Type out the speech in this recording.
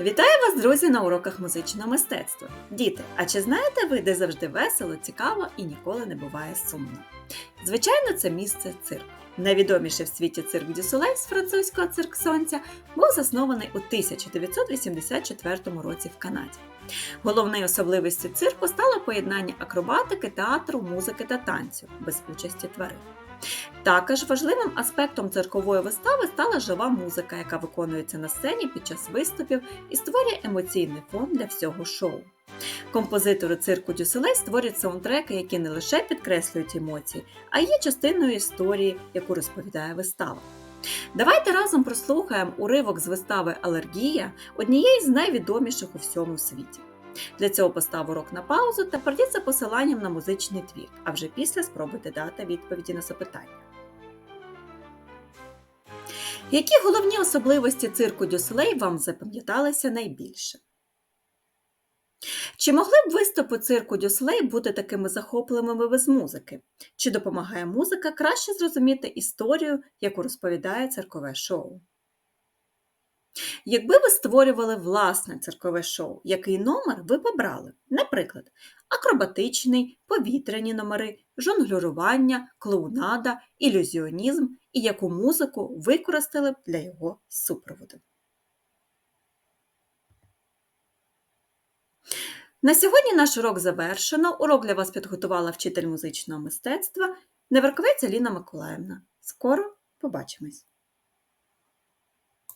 Вітаю вас, друзі, на уроках музичного мистецтва. Діти, а чи знаєте ви, де завжди весело, цікаво і ніколи не буває сумно? Звичайно, це місце цирк. Найвідоміший в світі цирк Дюсулей з французького цирк Сонця був заснований у 1984 році в Канаді. Головною особливістю цирку стало поєднання акробатики, театру, музики та танцю без участі тварин. Також важливим аспектом циркової вистави стала жива музика, яка виконується на сцені під час виступів і створює емоційний фон для всього шоу. Композитори цирку Дюселей створюють саундтреки, які не лише підкреслюють емоції, а є частиною історії, яку розповідає вистава. Давайте разом прослухаємо уривок з вистави Алергія однієї з найвідоміших у всьому світі. Для цього постав урок на паузу та пройдіться посиланням на музичний твір, а вже після спробуйте дати відповіді на запитання. Які головні особливості цирку Дюслей вам запам'яталися найбільше? Чи могли б виступи цирку Дюслей бути такими захопливими без музики? Чи допомагає музика краще зрозуміти історію, яку розповідає циркове шоу? Якби ви створювали власне циркове шоу, який номер ви б обрали? Наприклад, акробатичний, повітряні номери, жонглюрування, клоунада, ілюзіонізм і яку музику використали б для його супроводу? На сьогодні наш урок завершено. Урок для вас підготувала вчитель музичного мистецтва Неверковець Аліна Миколаївна. Скоро побачимось!